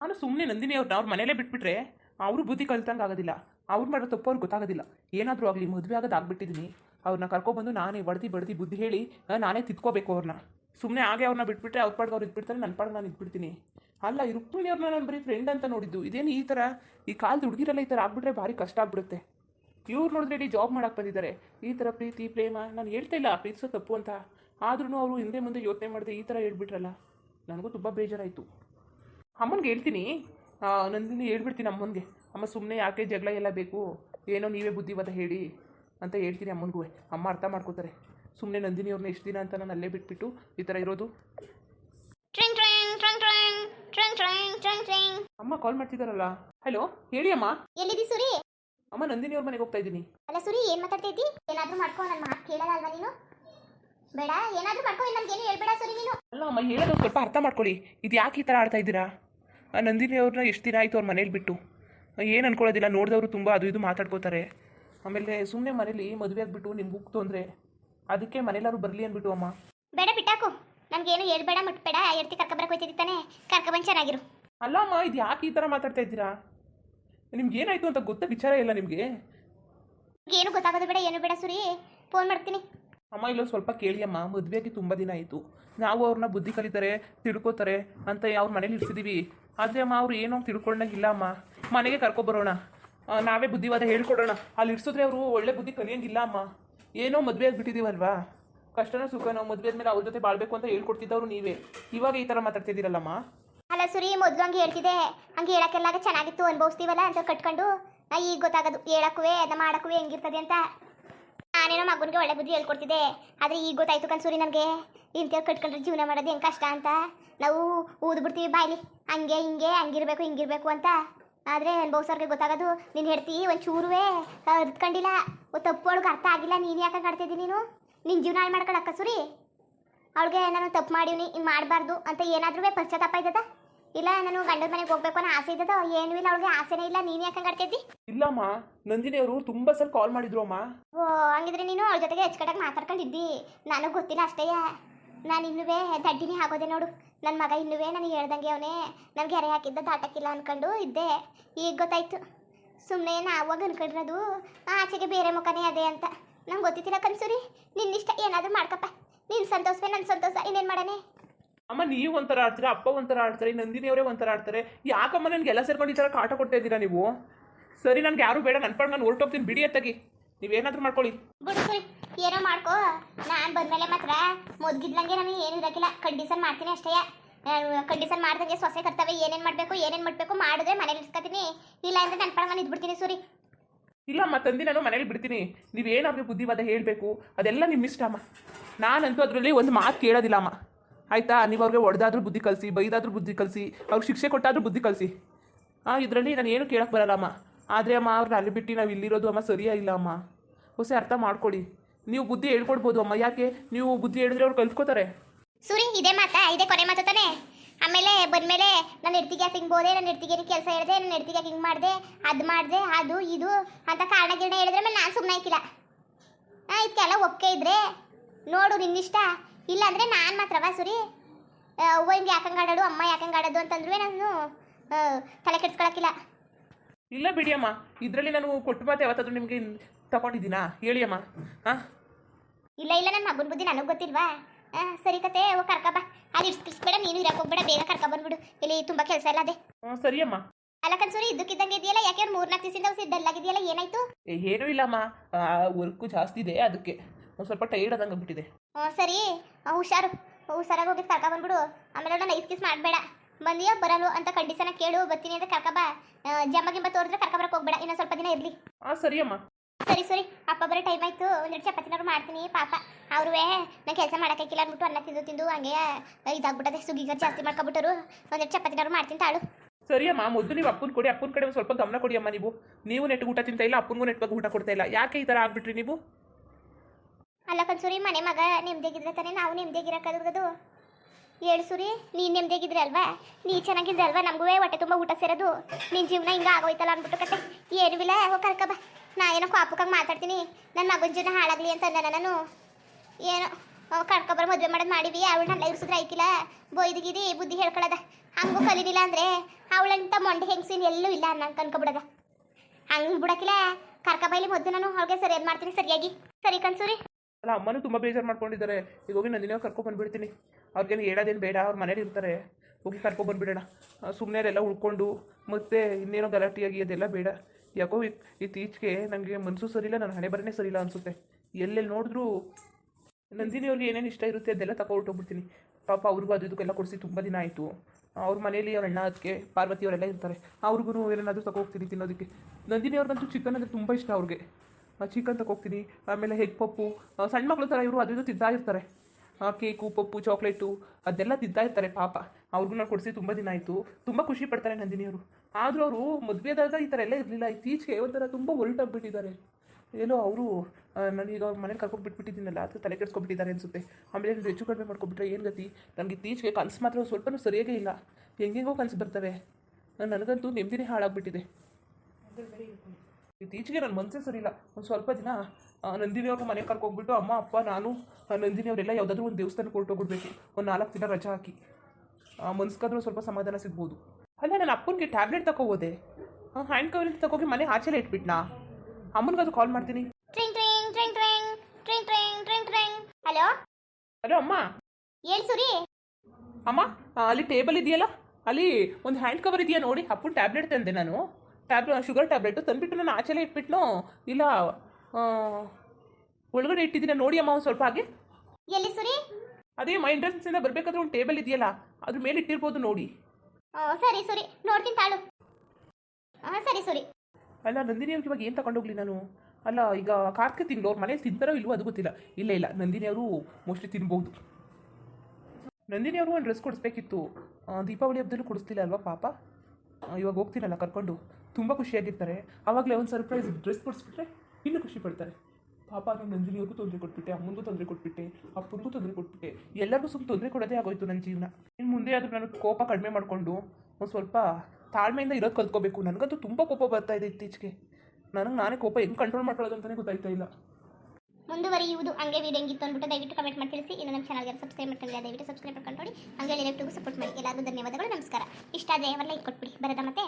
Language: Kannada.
ನಾನು ಸುಮ್ಮನೆ ನಂದಿನಿ ಅವ್ರನ್ನ ಅವ್ರ ಮನೇಲೇ ಬಿಟ್ಬಿಟ್ರೆ ಅವರು ಬುದ್ಧಿ ಕಲ್ತಂಗೆ ಆಗೋದಿಲ್ಲ. ಅವ್ರು ಮಾಡೋ ತಪ್ಪು ಅವ್ರಿಗೆ ಗೊತ್ತಾಗೋದಿಲ್ಲ. ಏನಾದರೂ ಆಗಲಿ, ಮದುವೆ ಆಗೋದು ಆಗ್ಬಿಟ್ಟಿದ್ದೀನಿ ಅವ್ರನ್ನ ಕರ್ಕೊಬಂದು ನಾನೇ ಬಡ್ದು ಬಡ್ದು ಬುದ್ಧಿ ಹೇಳಿ ನಾನೇ ತಿದ್ಕೋಬೇಕು ಅವ್ರನ್ನ ಸುಮ್ಮನೆ ಹಾಗೆ ಅವ್ರನ್ನ ಬಿಟ್ಬಿಟ್ರೆ ಅವ್ರ ಪಾಡ್ಗೆ ಅವ್ರು ಇದ್ಬಿಡ್ತಾರೆ ನನ್ನ ಪಾಡ್ಗೆ ನಾನು ಇದ್ಬಿಡ್ತೀನಿ. ಅಲ್ಲ, ಈ ರುಕ್ಮಿಣಿ ಅವ್ರನ್ನ ನಾನು ಬರೀ ಫ್ರೆಂಡ್ ಅಂತ ನೋಡಿದ್ದು, ಇದೇನು ಈ ಥರ ಈ ಕಾಲದ ಹುಡುಗಿರಲ್ಲ ಈ ಥರ ಆಗ್ಬಿಟ್ರೆ ಭಾರಿ ಕಷ್ಟ ಆಗ್ಬಿಡುತ್ತೆ. ಇವ್ರು ನೋಡಿದ್ರೆ ಇಡೀ ಜಾಬ್ ಮಾಡಕ್ಕೆ ಬಂದಿದ್ದಾರೆ. ಈ ಥರ ಪ್ರೀತಿ, ಪ್ರೇಮ, ನಾನು ಹೇಳ್ತಾ ಇಲ್ಲ, ಪ್ರೀತಿಸೋ ತಪ್ಪು ಅಂತ. ಆದ್ರೂ ಅವರು ಹಿಂದೆ ಮುಂದೆ ಯೋಚನೆ ಮಾಡಿದೆ ಈ ಥರ ಹೇಳ್ಬಿಟ್ರಲ್ಲ. ನನಗೂ ತುಂಬ ಬೇಜಾರಾಯಿತು. ಅಮ್ಮನಿಗೆ ಹೇಳ್ತೀನಿ. ನಂದಿನಿ ಹೇಳ್ಬಿಡ್ತೀನಿ ಅಮ್ಮನಿಗೆ. ಅಮ್ಮ ಸುಮ್ಮನೆ ಯಾಕೆ ಜಗಳ ಎಲ್ಲ ಬೇಕು? ಏನೋ ನೀವೇ ಬುದ್ಧಿವಾದ ಹೇಳಿ ಅಂತ ಹೇಳ್ತೀನಿ ಅಮ್ಮನಿಗೂ. ಅಮ್ಮ ಅರ್ಥ ಮಾಡ್ಕೋತಾರೆ. ಸುಮ್ಮನೆ ನಂದಿನಿ ಅವ್ರನ್ನ ಎಷ್ಟು ದಿನ ಅಂತ ನಾನು ಅಲ್ಲೇ ಬಿಟ್ಬಿಟ್ಟು ಈ ಥರ ಇರೋದು. ಅಮ್ಮ ಕಾಲ್ ಮಾಡ್ತಿದಾರಲ್ಲ. ಹಲೋ ಹೇಳಿ ಅಮ್ಮ. ಎಲ್ಲಿದಿ ಸುರಿ? ಅಮ್ಮ ನಂದಿನಿ ಅವ್ರ ಮನೆಗೆ ಹೋಗ್ತಾ ಇದ್ದೀನಿ. ಅಲ್ಲ ಸುರಿ ಏನು ಮಾತಾಡ್ತಾ ಏನಾದರೂ ಮಾಡ್ಕೋ ನನ್ನ ಮಾತು ಕೇಳಲ್ಲ ಅಲ್ವಾ ನೀನು? ಬೇಡ ಏನಾದರೂ ಮಾಡ್ಕೋ ನಮ್ಗೇನು ಹೇಳ್ಬೇಡ ಸುರಿ ನೀನು. ಅಲ್ಲ ಅಮ್ಮ ಹೇಳೋದು ಸ್ವಲ್ಪ ಅರ್ಥ ಮಾಡ್ಕೊಳ್ಳಿ. ಇದು ಯಾಕೆ ಈ ಥರ ಆಡ್ತಾ ಇದ್ದೀರಾ? ಆ ನಂದಿನಿ ಅವ್ರನ್ನ ಎಷ್ಟು ದಿನ ಆಯಿತು ಅವ್ರ ಮನೇಲಿ ಬಿಟ್ಟು? ಏನು ಅನ್ಕೊಳ್ಳೋದಿಲ್ಲ ನೋಡಿದವರು ತುಂಬ ಅದು ಇದು ಮಾತಾಡ್ಕೋತಾರೆ. ಆಮೇಲೆ ಸುಮ್ಮನೆ ಮನೇಲಿ ಮದುವೆ ಆಗಿಬಿಟ್ಟು ನಿಮ್ಗೆ ಉಕ್ತು ಅಂದರೆ ಅದಕ್ಕೆ ಮನೇಲಾರು ಬರಲಿ ಅಂದ್ಬಿಟ್ಟು ಅಮ್ಮ. ಬೇಡ ಬಿಟ್ಟಾಕು ನಮಗೇನು ಹೇಳ್ಬೇಡ ಮುಟ್ಬೇಡ ಎಡ್ತಿ ಕರ್ಕೊಬರಕ್ಕೆ ಹೋಯ್ತಿದ್ದಿ ತಾನೆ ಕರ್ಕೊಬಂದ್ ಚೆನ್ನಾಗಿರು. ಅಲ್ಲ ಅಮ್ಮ ಇದು ಯಾಕೆ ಈ ಥರ ಮಾತಾಡ್ತಾ ಇದ್ದೀರಾ? ನಿಮ್ಗೆ ಏನಾಯಿತು ಅಂತ ಗೊತ್ತ ವಿಚಾರ ಇಲ್ಲ ನಿಮಗೆ? ಏನು ಗೊತ್ತಾಗೋದು ಬೇಡ ಏನು ಬೇಡ ಸುರಿ ಫೋನ್ ಮಾಡ್ತೀನಿ. ಅಮ್ಮ ಇಲ್ಲೋ ಸ್ವಲ್ಪ ಕೇಳಿ ಅಮ್ಮ ಮದುವೆಗೆ ತುಂಬ ದಿನ ಆಯಿತು. ನಾವು ಅವ್ರನ್ನ ಬುದ್ಧಿ ಕಲಿತಾರೆ ತಿಳ್ಕೋತಾರೆ ಅಂತ ಅವ್ರ ಮನೇಲಿ ಇರ್ಸಿದೀವಿ. ಆದರೆ ಅಮ್ಮ, ಅವ್ರು ಏನೋ ತಿಳ್ಕೊಳ್ಳಂಗಿಲ್ಲ ಅಮ್ಮ. ಮನೆಗೆ ಕರ್ಕೊಬರೋಣ. ನಾವೇ ಬುದ್ಧಿವಾದ ಹೇಳ್ಕೊಡೋಣ. ಅಲ್ಲಿ ಇಡ್ಸಿದ್ರೆ ಅವರು ಒಳ್ಳೆ ಬುದ್ಧಿ ಕಲಿಯಂಗಿಲ್ಲ ಅಮ್ಮ. ಏನೋ ಮದುವೆ ಆಗಿಬಿಟ್ಟಿದ್ದೀವಲ್ವಾ ಕಷ್ಟನೋ ಸುಖನೋ ಮದುವೆ ಆದ್ಮೇಲೆ ಅವ್ರ ಜೊತೆ ಬಾಳ್ಬೇಕು ಅಂತ ಹೇಳ್ಕೊಡ್ತಿದ್ದವ್ರು ನೀವೇ. ಇವಾಗ ಈ ಥರ ಮಾತಾಡ್ತಿದ್ದೀರಲ್ಲಮ್ಮ? ಅಲ್ಲ ಸುರಿ, ಮೊದಲು ಹಂಗೆ ಹೇಳ್ತಿದೆ ಹಂಗೆ ಹೇಳಕ್ಕೆಲ್ಲ ಚೆನ್ನಾಗಿತ್ತು ಅನುಭವಿಸ್ತೀವಲ್ಲ ಅಂತ ಕಟ್ಕೊಂಡು. ಈಗ ಗೊತ್ತಾಗೋದು ಹೇಳಕ್ಕೂ ಅದನ್ನ ಮಾಡಕ್ಕೂ ಹೆಂಗಿರ್ತದೆ ಅಂತ. ನಾನೇನೋ ಮಗನಿಗೆ ಒಳ್ಳೆ ಬುದ್ಧಿ ಹೇಳ್ಕೊಡ್ತಿದ್ದೆ. ಆದರೆ ಈಗ ಗೊತ್ತಾಯ್ತು ಕನ್ಸೂರಿ ನನಗೆ. ಇಂಥವ್ರು ಕಟ್ಕೊಂಡ್ರೆ ಜೀವನ ಮಾಡೋದು ಹೆಂಗೆ ಕಷ್ಟ ಅಂತ. ನಾವು ಊದ್ಬಿಡ್ತೀವಿ ಬಾಯ್ಲಿ ಹಂಗೆ, ಹಿಂಗೆ, ಹಂಗಿರ್ಬೇಕು, ಹಿಂಗಿರ್ಬೇಕು ಅಂತ. ಆದರೆ ಅನುಭವಿಸೋರ್ಗೆ ಗೊತ್ತಾಗೋದು, ನೀನು ಹೇಳ್ತಿ ಒಂದು ಚೂರುವೆ ಅರ್ತ್ಕೊಂಡಿಲ್ಲ ತಪ್ಪು ಅವಳಿಗೆ ಅರ್ಥ ಆಗಿಲ್ಲ, ನೀನು ಯಾಕೆ ಕಾಡ್ತಿದ್ದೀನಿ ನೀನು? ನಿನ್ನ ಜೀವನ ಹಾಳು ಮಾಡ್ಕೊಳಕ್ಕ ಸುರಿ ಅವಳಿಗೆ ನಾನು ತಪ್ಪು ಮಾಡೀನಿ ಹಿಂಗೆ ಮಾಡಬಾರ್ದು ಅಂತ ಏನಾದ್ರೂ ಪಶ್ಚಾತ್ತಾಪ ಇದ್ದದ? ಇಲ್ಲ ನಾನು ಗಂಡನ ಮನೆಗೆ ಹೋಗ್ಬೇಕು ಅನ್ನೋ ಆಸೆ ಇದ್ದದ ಏನು ಇಲ್ಲ ಅವಳಿಗೆ ಆಸೆನೇ ಇಲ್ಲ ನೀನು ಯಾಕೆ ಕಾಡ್ತಿದ್ದಿ ಇಲ್ಲಮ್ಮ ನಂದಿನಿ ಅವರು ತುಂಬಾ ಸಲ ಕಾಲ್ ಮಾಡಿದ್ರು ಅಮ್ಮ ಓ ಹಂಗಿದ್ರೆ ನೀನು ಅವಳ ಜೊತೆಗೆ ಅಚ್ಚುಕಟ್ಟಾಗಿ ಮಾತಾಡ್ಕೊಂಡಿದ್ದಿ. ನನಗೆ ಗೊತ್ತಿಲ್ಲ ಅಷ್ಟೇ. ನಾನು ಇನ್ನುವೇ ದಡ್ಡಿನಿ ಆಗೋದೆ ನೋಡು. ನನ್ನ ಮಗ ಇನ್ನುವೇ ನನಗೆ ಹೇಳ್ದಂಗೆ ಅವನೇ. ನನಗೆ ಎರೆ ಹಾಕಿದ್ದ ದಾಟಕ್ಕಿಲ್ಲ ಅನ್ಕೊಂಡು ಇದ್ದೆ. ಈಗ ಗೊತ್ತಾಯ್ತು. ಸುಮ್ಮನೆ ನಾವಾಗ ಅನ್ಕೊಂಡಿರೋದು? ಆಚೆಗೆ ಬೇರೆ ಮುಖನೇ ಅದೇ ಅಂತ. ನಂಗೆ ಗೊತ್ತಿತ್ತಿಲ್ಲ ಕನ್ಸೂರಿ. ನಿನ್ನಿಷ್ಟ ಏನಾದರೂ ಮಾಡ್ಕಪ್ಪ. ನಿನ್ನ ಸಂತೋಷವೇ ನನ್ನ ಸಂತೋಷ. ಇನ್ನೇನು ಮಾಡನೆ ಅಮ್ಮ ನೀವು ಒಂಥರ ಆಡ್ತೀರಾ ಅಪ್ಪ ಒಂಥರ ಆಡ್ತಾರೆ ನಂದಿನಿ ಅವರೇ ಒಂಥರ ಆಡ್ತಾರೆ. ಯಾಕಮ್ಮ ನನಗೆ ಎಲ್ಲ ಸೇರ್ಕೊಂಡು ಈ ಥರ ಕಾಟ ಕೊಡ್ತಾ ಇದ್ದೀರಾ ನೀವು? ಸರಿ ನನಗೆ ಯಾರು ಬೇಡ ನನ್ನ ನಾನು ಹೊರಟೋಗ್ತೀನಿ ಬಿಡಿ ಎತ್ತಾಗಿ ನೀವೇನಾದ್ರೂ ಮಾಡ್ಕೊಳ್ಳಿ. ಬಿಡು ಸರಿ ಏನೋ ಮಾಡ್ಕೋ. ನಾನು ಬಂದ್ಮೇಲೆ ಮಾತ್ರ ಮೊದ್ಗಿದ್ಲಂಗೆ ನನಗೆ ಏನು ಇರೋಕ್ಕಿಲ್ಲ. ಕಂಡೀಷನ್ ಮಾಡ್ತೀನಿ ಅಷ್ಟೇ. ಕಂಡೀಷನ್ ಮಾಡ್ದಂಗೆ ಸೊಸೆ ಕರ್ತವೆ ಏನೇನು ಮಾಡಬೇಕು ಏನೇನು ಮಾಡಬೇಕು ಮಾಡಿದ್ರೆ ಮನೇಲಿ ಇಸ್ಕೊತೀನಿ ಇಲ್ಲ ಅಂದರೆ ನನ್ನ ನಾನು ಇದ್ಬಿಡ್ತೀನಿ ಇಲ್ಲ ಇಲ್ಲಮ್ಮ ತಂದಿ ನಾನು ಮನೇಲಿ ಬಿಡ್ತೀನಿ. ನೀವೇನಾದ್ರೂ ಬುದ್ಧಿವಾದ ಹೇಳಬೇಕು ಅದೆಲ್ಲ ನಿಮ್ಮ ಇಷ್ಟ ಅಮ್ಮ. ನಾನಂತೂ ಅದರಲ್ಲಿ ಒಂದು ಮಾತು ಕೇಳೋದಿಲ್ಲ ಅಮ್ಮ. ಆಯಿತಾ? ನೀವು ಅವ್ರಿಗೆ ಹೊಡೆದಾದ್ರೂ ಬುದ್ಧಿ ಕಲಿಸಿ, ಬೈದಾದ್ರೂ ಬುದ್ಧಿ ಕಲಿಸಿ, ಅವ್ರಿಗೆ ಶಿಕ್ಷೆ ಕೊಟ್ಟಾದ್ರೂ ಬುದ್ಧಿ ಕಲಿಸಿ. ಹಾಂ ಇದರಲ್ಲಿ ನಾನು ಏನು ಕೇಳಕ್ಕೆ ಬರಲ್ಲ ಅಮ್ಮ. ಆದರೆ ಅಮ್ಮ ಅವ್ರನ್ನ ಅಲ್ಲಿ ಬಿಟ್ಟು ನಾವು ಇಲ್ಲಿರೋದು ಅಮ್ಮ ಸರಿಯಾಗಿಲ್ಲ ಅಮ್ಮ. ಹೊಸ ಅರ್ಥ ಮಾಡ್ಕೊಡಿ. ನೀವು ಬುದ್ಧಿ ಹೇಳ್ಕೊಡ್ಬೋದು ಅಮ್ಮ. ಯಾಕೆ? ನೀವು ಬುದ್ಧಿ ಹೇಳಿದ್ರೆ ಅವ್ರು ಕಲ್ತ್ಕೋತಾರೆ. ಸುರಿ, ಇದೇ ಮಾತಾ, ಇದೇ ಕೊನೆ ಮಾತು ತಾನೆ? ಆಮೇಲೆ ಬಂದಮೇಲೆ ನಾನು ಹೆಡ್ತಿಗೆ ಯಾಕೆ ಹಿಂಗೆ ನನ್ನ ಹೆಡ್ತಿಗೆ ಕೆಲಸ ಹೇಳಿದೆ? ನನ್ನ ಹೆಡ್ತಿಗೆ ಯಾಕೆ ಹಿಂಗೆ ಮಾಡಿದೆ? ಅದು ಮಾಡಿದೆ, ಅದು, ಇದು ಅಂತ ಕಾರಣ ಗಿರಣ ಹೇಳಿದ್ರೆ ಮೇಲೆ ನಾನು ಸುಮ್ಮನೆ ಹಾಕಿಲ್ಲ. ಹಾಂ ಇದಕ್ಕೆಲ್ಲ ಒಪ್ಕೆ ಇದ್ರೆ ನೋಡು ನಿನ್ನಿಷ್ಟ. ಇಲ್ಲ ಅಂದರೆ ನಾನು ಮಾತ್ರವಾ ಸುರಿ. ಅವ್ವ ಹಿಂಗೆ ಯಾಕಂಗೆ ಆಡೋಡು ಅಮ್ಮ ಯಾಕಂಗೆ ಆಡೋದು ಅಂತಂದ್ರೂ ನಾನು ತಲೆ ಕೆಡ್ಸ್ಕೊಳಕ್ಕಿಲ್ಲ. ಇಲ್ಲ ಬಿಡಿ ಅಮ್ಮ ಇದರಲ್ಲಿ ನಾನು ಕೊಟ್ಟು ಮಾತು ಯಾವತ್ತಾದ್ರೂ ನಿಮಗೆ ತಗೊಂಡಿದ್ದೀನಾ? ಹೇಳಿ ಅಮ್ಮ. ಹಾಂ ಇಲ್ಲ ಇಲ್ಲ ನನ್ನ ಮಗನ ಬುದ್ಧಿ ನನಗೆ ಗೊತ್ತಿಲ್ವಾ? ಸರಿ ಕತೆ ಕರ್ಕ ಬಾ. ಅಲ್ಲಿ ಬೇಡ ನೀನು ಇರಕ್ಕೆ ಹೋಗ್ಬೇಡ ಬೇಗ ಕರ್ಕ ಬಂದ್ಬಿಡು. ಇಲ್ಲಿ ತುಂಬ ಕೆಲಸ ಇಲ್ಲ ಅದೇ. ಹ್ಞೂ ಸರಿ ಅಮ್ಮ. ಅಲ್ಲ ಕನ್ಸೂರಿ ಇದ್ದಕ್ಕಿದ್ದಂಗೆ ಇದೆಯಲ್ಲ? ಯಾಕೆ ಅವ್ರು ಮೂರ್ನಾಲ್ಕು ದಿವಸದಿಂದ ಅವ್ರು ಡಲ್ಲಾಗಿದೆಯಲ್ಲ ಏನಾಯ್ತು? ಏನೂ ಇಲ್ಲಮ್ಮ. ವರ್ಕು ಜಾಸ್ತಿ ಇದೆ ಅದಕ್ಕೆ. ಒಂದು ಸ್ವಲ್ಪ ಟೈರ್ಡ್ ಆದಂಗೆ ಬಿಟ್ಟಿದೆ ಹ್ಞೂ ಸರಿ. ಹುಷಾರು. ಹುಷಾರಾಗಿ ಹೋಗಿ ಕರ್ಕ ಬಂದ್ಬಿಡು. ಆಮೇಲೆ ನಾನು ನೈಸ್ ಕಿಸ್ ಮಾಡಬೇಡ. ಬಂದಿಯೋ ಬರಲು ಅಂತ ಕಂಡೀಷನ್ ಕೇಳು. ಬರ್ತೀನಿ ಅಂತ ಕರ್ಕ ಬಾ. ಆ, ಜಮ್ಮ ಗಿಂಬ ತೋರಿದ್ರೆ ಕರ್ಕ ಬರಕ್ಕೆ ಹೋಗ್ಬೇಡ. ಇನ್ನೊಂದು ಸ್ವಲ್ಪ ದಿನ ಇರಲಿ. ಹಾಂ ಸರಿ ಅಮ್ಮ. ಸರಿ ಸರಿ. ಅಪ್ಪ ಬರೋ ಟೈಮ್ ಆಯ್ತು. ಒಂದೆರಡು ಚಪಾತಿನವ್ರು ಮಾಡ್ತೀನಿ. ಪಾಪ. ಅವ್ರುವೇ ನಾನು ಕೆಲಸ ಮಾಡೋಕ್ಕಿಲ್ಲ ಅಂದ್ಬಿಟ್ಟು ಅನ್ನ ತಿಂದು ತಿಂದು ಹಂಗೆ ಇದಾಗ್ಬಿಟ್ಟದೆ. ಸುಗ್ಗಿಗರ್ ಜಾಸ್ತಿ ಮಾಡ್ಕೊಬಿಟ್ಟರು. ಒಂದೆರಡು ಚಪಾತಿನವ್ರು ಮಾಡ್ತೀನಿ ತಾಳು. ಸರಿ ಅಮ್ಮ ಮೊದಲು ನೀವು ಅಪ್ಪನ ಕೊಡಿ. ಅಪ್ಪನ ಕಡೆ ಒಂದು ಸ್ವಲ್ಪ ಗಮನ ಕೊಡಿ ಅಮ್ಮ ನೀವು. ನೀವು ನೆಟ್ಟಿಗೆ ಊಟ ತಿಂತಾ ಇಲ್ಲ ಅಪ್ಪನಿಗೂ ನೆಟ್ಗೆ ಊಟ ಕೊಡ್ತಾ ಇಲ್ಲ. ಯಾಕೆ ಈ ಥರ ಆಗ್ಬಿಟ್ರಿ ನೀವು? ಅಲ್ಲ ಕನ್ಸೂರಿ ಮನೆ ಮಗ ನೆಮ್ಮದಿಯಾಗಿದ್ರೆ ತಾನೇ ನಾವು ನೆಮ್ಮದಿಯಾಗಿರಕ್ಕದು ಹೇಳು ಸೂರಿ, ನೀನು ನೆಮ್ಮದಿಯಾಗಿದ್ರೆ ಅಲ್ವಾ? ನೀ ಚೆನ್ನಾಗಿದ್ರೆ ಅಲ್ವಾ? ನಮಗೂ ಹೊಟ್ಟೆ ತುಂಬ ಊಟ ಸೇರೋದು. ನಿನ್ನ ಜೀವನ ಹಿಂಗೆ ಆಗೋಯ್ತಲ್ಲ ಅಂದ್ಬಿಟ್ಟು ಕತೆ. ಏನು ಇಲ್ಲ ಹೋಗಿ ಕರ್ಕಬ ನಾ ಏನೋ ಕಾಪುಕಾಗಿ ಮಾತಾಡ್ತೀನಿ. ನನ್ನ ಮಗನ ಜೀವನ ಹಾಳಾಗಲಿ ಅಂತ ಅಂದ ನಾನು. ಏನೋ ಕರ್ಕೊಬರ ಮದುವೆ ಮಾಡೋದು ಮಾಡಿವಿ ನಲ್ಲ ಇರಿಸಿದ್ರೆ ಆಯ್ತಿಲ್ಲ. ಬೊಯ್ದಿಗಿದಿ ಬುದ್ಧಿ ಹೇಳ್ಕೊಳ್ಳೋದ ಹಂಗೂ ಕಲೀಲಿಲ್ಲ ಅಂದರೆ ಅವಳಂತ ಮೊಂಡೆ ಹೆಂಗ್ಸಿನ ಎಲ್ಲೂ ಇಲ್ಲ ಅನ್ನಂಗೆ ಅನ್ಕೊಬಿಡದ. ಹಂಗೆ ಬಿಡಕಿಲ್ಲ ಕರ್ಕಬೈಲಿ ಮೊದಲು ನಾನು. ಅವ್ಳಿಗೆ ಸರಿಯಾಗಿ ಮಾಡ್ತೀನಿ. ಸರಿಯಾಗಿ. ಸರಿ ಕನ್ಸೂರಿ ಅಲ್ಲ, ಅಮ್ಮನೂ ತುಂಬ ಬೇಜಾರು ಮಾಡ್ಕೊಂಡಿದ್ದಾರೆ. ಈಗ ಹೋಗಿ ನಂದಿನ ಕರ್ಕೊಂಡು ಬಂದ್ಬಿಡ್ತೀನಿ. ಅವ್ರಿಗೇನು ಹೇಳೋದೇನು ಬೇಡ, ಅವ್ರ ಮನೇಲಿ ಇರ್ತಾರೆ. ಹೋಗಿ ಕರ್ಕೊಂಡು ಬಂದ್ಬಿಡೋಣ. ಸುಮ್ಮನೆ ಎಲ್ಲ ಉಳ್ಕೊಂಡು, ಮತ್ತೆ ಇನ್ನೇನೋ ಗಲಾಟೆಯಾಗಿ ಅದೆಲ್ಲ ಬೇಡ. ಯಾಕೋ ಇತ್- ಇತ್ತೀಚೆಗೆ ನನಗೆ ಮನಸ್ಸು ಸರಿಯಿಲ್ಲ, ನನ್ನ ಹಣೆ ಬರನೇ ಸರಿಯಿಲ್ಲ ಅನಿಸುತ್ತೆ. ಎಲ್ಲೆಲ್ಲಿ ನೋಡಿದ್ರು ನಂದಿನಿ ಅವ್ರಿಗೆ ಏನೇನು ಇಷ್ಟ ಇರುತ್ತೆ ಅದೆಲ್ಲ ತಗೊ ಹೊರ್ಟೋಗ್ಬಿಡ್ತೀನಿ ಪಾಪ ಅವ್ರಿಗೂ ಅದು ಇದಕ್ಕೆಲ್ಲ ಕೊಡಿಸಿ ತುಂಬ ದಿನ ಆಯಿತು. ಅವ್ರ ಮನೇಲಿ ಅವ್ರ ಅಣ್ಣ ಅದಕ್ಕೆ ಪಾರ್ವತಿ ಅವರೆಲ್ಲ ಇರ್ತಾರೆ. ಅವ್ರಿಗೂ ಏನಾದರೂ ಹೋಗ್ತೀನಿ ತಿನ್ನೋದಕ್ಕೆ. ನಂದಿನಿ ಅವ್ರಿಗಂತೂ ಚಿಕನ್ ಅಂದರೆ ತುಂಬ ಇಷ್ಟ ಅವ್ರಿಗೆ. ಚಿಕನ್ ತಗೋಗ್ತೀನಿ ಆಮೇಲೆ ಹೆಗ್ ಪಪ್ಪು ಸಣ್ಣ ಮಕ್ಳು ಥರ ಇವರು ಅದು ಇದು ತಿಂತಾ ಇರ್ತಾರೆ ಕೇಕು ಪಪ್ಪು ಚಾಕ್ಲೇಟು ಅದೆಲ್ಲ ತಿಂತಾ ಇರ್ತಾರೆ ಪಾಪ. ಅವ್ರಿಗೂ ನಾನು ಕೊಡಿಸಿ ತುಂಬ ದಿನ ಆಯಿತು. ತುಂಬ ಖುಷಿ ಪಡ್ತಾರೆ ನಂದಿನಿಯವರು ಆದರೂ ಅವರು ಮದುವೆದಾಗ ಈ ಥರ ಎಲ್ಲ ಇರಲಿಲ್ಲ. ಇತ್ತೀಚೆಗೆ ಒಂಥರ ತುಂಬ ಹೊರಟೋಗ್ಬಿಟ್ಟಿದ್ದಾರೆ ಏನೋ ಅವರು ನನಗೀಗ ಅವ್ರ ಮನೇಲಿ ಕರ್ಕೊಂಡು ಬಿಟ್ಬಿಟ್ಟಿದ್ದೀನಲ್ಲ ತಲೆ ಕೆಡ್ಸ್ಕೊಬಿಟ್ಟಿದ್ದಾರೆ ಅನಿಸುತ್ತೆ. ಆಮೇಲೆ ನೀವು ಹೆಚ್ಚು ಕಡಿಮೆ ಮಾಡ್ಕೊಬಿಟ್ರೆ ಏನು ಗತಿ? ನನಗೆ ಇತ್ತೀಚೆಗೆ ಕನಸು ಮಾತ್ರ ಸ್ವಲ್ಪನೂ ಸರಿಯಾಗೇ ಇಲ್ಲ. ಹೆಂಗೆಂಗೋ ಕನಸು ಬರ್ತವೆ. ನನಗಂತೂ ನೆಮ್ಮದಿನೇ ಹಾಳಾಗ್ಬಿಟ್ಟಿದೆ. ಇತ್ತೀಚೆಗೆ ನನ್ನ ಮನಸ್ಸೇ ಸರಿಯಿಲ್ಲ ಒಂದು ಸ್ವಲ್ಪ ದಿನ ನಂದಿನಿ ಅವ್ರ ಮನೆಗೆ ಕರ್ಕೊಂಡ್ಬಿಟ್ಟು ಅಮ್ಮ ಅಪ್ಪ ನಾನು ನಂದಿನಿ ಅವರೆಲ್ಲ ಯಾವುದಾದ್ರೂ ಒಂದು ದೇವಸ್ಥಾನಕ್ಕೆ ಹೊರಟೋಗ್ಬಿಡ್ಬೇಕು. ಒಂದು ನಾಲ್ಕು ದಿನ ರಜಾ ಹಾಕಿ. ಮನಸ್ಸಿಗಾದ್ರೂ ಸ್ವಲ್ಪ ಸಮಾಧಾನ ಸಿಗ್ಬೋದು. ಅಲ್ಲ ನಾನು ಅಪ್ಪನಿಗೆ ಟ್ಯಾಬ್ಲೆಟ್ ತಗೋಬೋದೆ ಹ್ಯಾಂಡ್ ಕವರಿಂದ ತಗೋಗಿ ಮನೆ ಆಚೆಲ್ಲ ಇಟ್ಬಿಟ್ನಾ? ಅಮ್ಮನಿಗಾದ್ರೂ ಕಾಲ್ ಮಾಡ್ತೀನಿ. ಹಲೋ? ಹಲೋ ಅಮ್ಮ? ಸುರಿ? ಅಮ್ಮ ಅಲ್ಲಿ ಟೇಬಲ್ ಇದೆಯಲ್ಲ? ಅಲ್ಲಿ ಒಂದು ಹ್ಯಾಂಡ್ ಕವರ್ ಇದೆಯಾ ನೋಡಿ ಅಪ್ಪನ ಟ್ಯಾಬ್ಲೆಟ್ ತಂದೆ ನಾನು. ಟ್ಯಾಬ್ಲೆ ಶುಗರ್ ಟ್ಯಾಬ್ಲೆಟು ತಂದುಬಿಟ್ಟು ನಾನು ಆಚೆಲೇ ಇಟ್ಬಿಟ್ನೋ? ಇಲ್ಲ ಒಳಗಡೆ ಇಟ್ಟಿದ್ದೀನ ನೋಡಿ ಅಮ್ಮ ಒಂದು ಸ್ವಲ್ಪ ಹಾಗೆ. ಎಲ್ಲಿ ಸರಿ? ಅದೇ ಮೈ ಎಂಟ್ರೆನ್ಸಿಂದ ಬರಬೇಕಾದ್ರೆ ಒಂದು ಟೇಬಲ್ ಇದೆಯಲ್ಲ ಅದ್ರ ಮೇಲೆ ಇಟ್ಟಿರ್ಬೋದು ನೋಡಿ. ಸರಿ ಸರಿ ಸುರಿ ನೋಡ್ತೀನಿ ತಾಳು. ಹಾಂ ಸರಿ ಸರಿ. ಅಲ್ಲ ನಂದಿನಿ ಅವ್ರಿಗೆ ಇವಾಗ ಏನು ತಗೊಂಡೋಗ್ಲಿ ನಾನು? ಅಲ್ಲ ಈಗ ಕಾರ್ತಿಕ ತಿನ್ಲು ಅವ್ರ ಮನೇಲಿ ತಿಂತಾರೋ ಇಲ್ವೋ ಅದು ಗೊತ್ತಿಲ್ಲ. ಇಲ್ಲ ಇಲ್ಲ ನಂದಿನಿ ಅವರು ಮೋಸ್ಟ್ಲಿ ತಿನ್ಬೋದು. ನಂದಿನಿ ಅವರು ಒಂದು ಡ್ರೆಸ್ ಕೊಡಿಸ್ಬೇಕಿತ್ತು. ದೀಪಾವಳಿ ಹಬ್ಬದಲ್ಲೂ ಕೊಡಿಸ್ತಿಲ್ಲ ಅಲ್ವಾ ಪಾಪ? ಇವಾಗ ಹೋಗ್ತೀನಲ್ಲ ಕರ್ಕೊಂಡು. ತುಂಬ ಖುಷಿಯಾಗಿರ್ತಾರೆ. ಆವಾಗಲೇ ಒಂದು ಸರ್ಪ್ರೈಸ್ ಡ್ರೆಸ್ ಕೊಡಿಸ್ಬಿಟ್ರೆ ಇನ್ನೂ ಖುಷಿ ಪಡ್ತಾರೆ. ಪಾಪ ನಾನು ನಂದಿನಿಯವ್ರಿಗೂ ತೊಂದರೆ ಕೊಟ್ಬಿಟ್ಟೆ ಅಮ್ಮನಿಗೂ ತೊಂದರೆ ಕೊಟ್ಬಿಟ್ಟೆ, ಅಪ್ಪನಿಗೂ ತೊಂದರೆ ಕೊಟ್ಬಿಟ್ಟೆ. ಎಲ್ಲರಿಗೂ ಸುಮ್ಮನೆ ತೊಂದರೆ ಕೊಡೋದೇ ಆಗೋಯ್ತು ನನ್ನ ಜೀವನ. ಇನ್ನು ಮುಂದೆ ಆದರೂ ನಾನು ಕೋಪ ಕಡಿಮೆ ಮಾಡಿಕೊಂಡು ಒಂದು ಸ್ವಲ್ಪ ತಾಳ್ಮೆಯಿಂದ ಇರೋದು ಕಲ್ತ್ಕೋಬೇಕು. ನನಗಂತೂ ತುಂಬ ಕೋಪ ಬರ್ತಾ ಇದೆ ಇತ್ತೀಚೆಗೆ. ನನಗೆ ನಾನೇ ಕೋಪ ಹೆಂಗೆ ಕಂಟ್ರೋಲ್ ಮಾಡ್ಕೊಳ್ಳೋದು ಅಂತಲೇ ಗೊತ್ತಾಯ್ತಾ ಇಲ್ಲ. ಮುಂದುವರಿಯುವುದು ಹಂಗೆ ವಿಡಿಯೋ ಹೆಂಗಿತ್ತು ಅಂದ್ಬಿಟ್ಟು ದಯವಿಟ್ಟು ಕಮೆಂಟ್ ಮಾಡಿ, ತಿಳಿಸಿ. ಇನ್ನು ನಮ್ಮ ಚಾನಲ್ಗೆ ಸಬ್ಸ್ಕ್ರೈಬ್ ಮಾಡ್ಕೊಂಡಿಲ್ಲ ದಯವಿಟ್ಟು ಸಬ್ಸ್ಕ್ರೈಬ್ ಮಾಡ್ಕೊಂಡು ಹಂಗೆ ಎಲ್ಲರಿಗೂ ಸಪೋರ್ಟ್ ಮಾಡಿ. ಎಲ್ಲರಿಗೂ ಧನ್ಯವಾದಗಳು. ನಮಸ್ಕಾರ. ಇಷ್ಟ ಆದರೆ ಲೈಕ್ ಇಟ್ಕೊಟ್ಬಿಡಿ ಬರೋದ ಮತ್ತೆ?